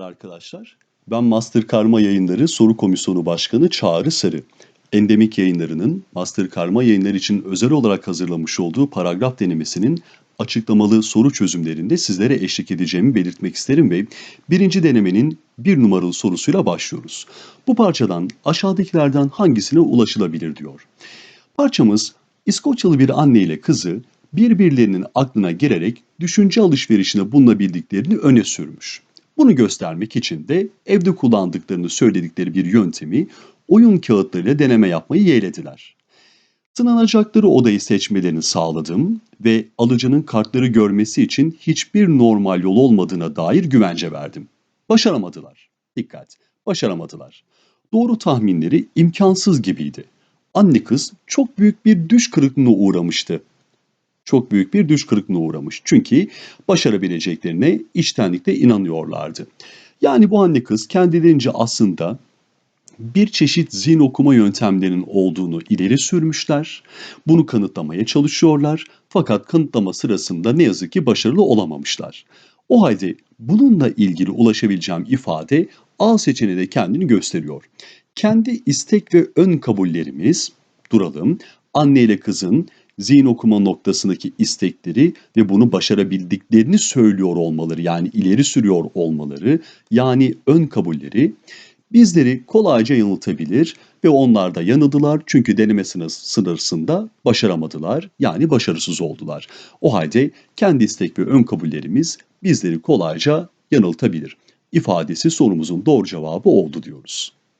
arkadaşlar. Ben Master Karma Yayınları Soru Komisyonu Başkanı Çağrı Sarı. Endemik Yayınları'nın Master Karma Yayınları için özel olarak hazırlamış olduğu paragraf denemesinin açıklamalı soru çözümlerinde sizlere eşlik edeceğimi belirtmek isterim ve birinci denemenin bir numaralı sorusuyla başlıyoruz. Bu parçadan aşağıdakilerden hangisine ulaşılabilir diyor. Parçamız İskoçyalı bir anne ile kızı birbirlerinin aklına girerek düşünce alışverişinde bulunabildiklerini öne sürmüş. Bunu göstermek için de evde kullandıklarını söyledikleri bir yöntemi oyun kağıtlarıyla deneme yapmayı yeğlediler. Sınanacakları odayı seçmelerini sağladım ve alıcının kartları görmesi için hiçbir normal yol olmadığına dair güvence verdim. Başaramadılar. Dikkat, başaramadılar. Doğru tahminleri imkansız gibiydi. Anne kız çok büyük bir düş kırıklığına uğramıştı. Çok büyük bir düş kırıklığına uğramış. Çünkü başarabileceklerine içtenlikle inanıyorlardı. Yani bu anne kız kendilerince aslında bir çeşit zihin okuma yöntemlerinin olduğunu ileri sürmüşler. Bunu kanıtlamaya çalışıyorlar. Fakat kanıtlama sırasında ne yazık ki başarılı olamamışlar. O halde bununla ilgili ulaşabileceğim ifade A seçeneği de kendini gösteriyor. Kendi istek ve ön kabullerimiz, duralım, anne ile kızın zihin okuma noktasındaki istekleri ve bunu başarabildiklerini söylüyor olmaları yani ileri sürüyor olmaları yani ön kabulleri bizleri kolayca yanıltabilir ve onlar da yanıldılar çünkü deneme sınır- sınırsında başaramadılar yani başarısız oldular. O halde kendi istek ve ön kabullerimiz bizleri kolayca yanıltabilir. İfadesi sorumuzun doğru cevabı oldu diyoruz.